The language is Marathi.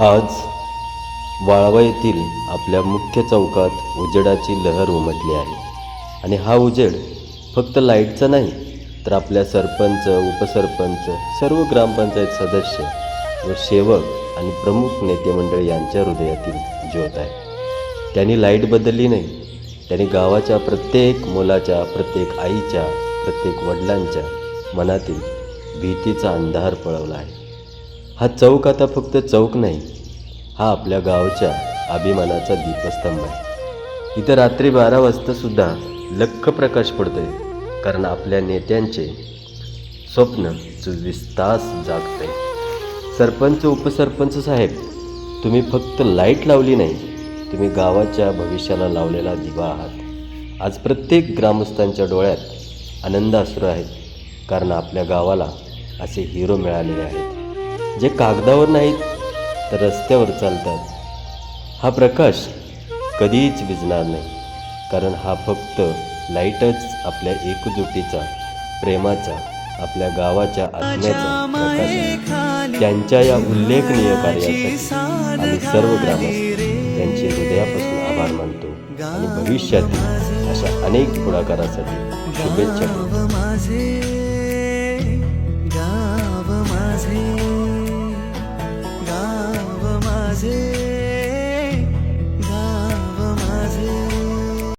आज वाळवा येथील आपल्या मुख्य चौकात उजेडाची लहर उमटली आहे. आणि हा उजेड फक्त लाईटचा नाही तर आपल्या सरपंच उपसरपंच सर्व ग्रामपंचायत सदस्य व सेवक आणि प्रमुख नेते मंडळ यांच्या हृदयातील ज्योत आहे. त्यांनी लाइट बदलली नाही. त्यांनी गावाच्या प्रत्येक मुलाच्या प्रत्येक आईच्या प्रत्येक वडिलांच्या मनातील भीतीचा अंधार पळवला आहे. हा चौक आता फक्त चौक नाही हा आपल्या गावच्या अभिमानाचा दीपस्तंभ आहे. इथं रात्री बारा वाजतासुद्धा लख प्रकाश पडतोय कारण आपल्या नेत्यांचे स्वप्न चोवीस तास जागते सरपंच उपसरपंच साहेब तुम्ही फक्त लाइट लावली नाही तुम्ही गावाच्या भविष्याला लावलेला दिवा आहात. आज प्रत्येक ग्रामस्थांच्या डोळ्यात आनंद अश्रू आहेत कारण आपल्या गावाला असे हिरो मिळालेले आहेत. जे कागदावर नाहीत तर रस्त्यावर चालतात. हा प्रकाश कधीच विजणार नाही कारण हा फक्त लाईटच आपल्या एकजुटीचा प्रेमाचा आपल्या गावाच्या आत्म्याचा प्रकाश आहे. त्यांच्या या उल्लेखनीय कार्यासाठी आम्ही सर्व ग्रामस्थ त्यांचे हृदयापासून आभार मानतो आणि भविष्यातील अशा अनेक पुढाकारासाठी शुभेच्छा माझे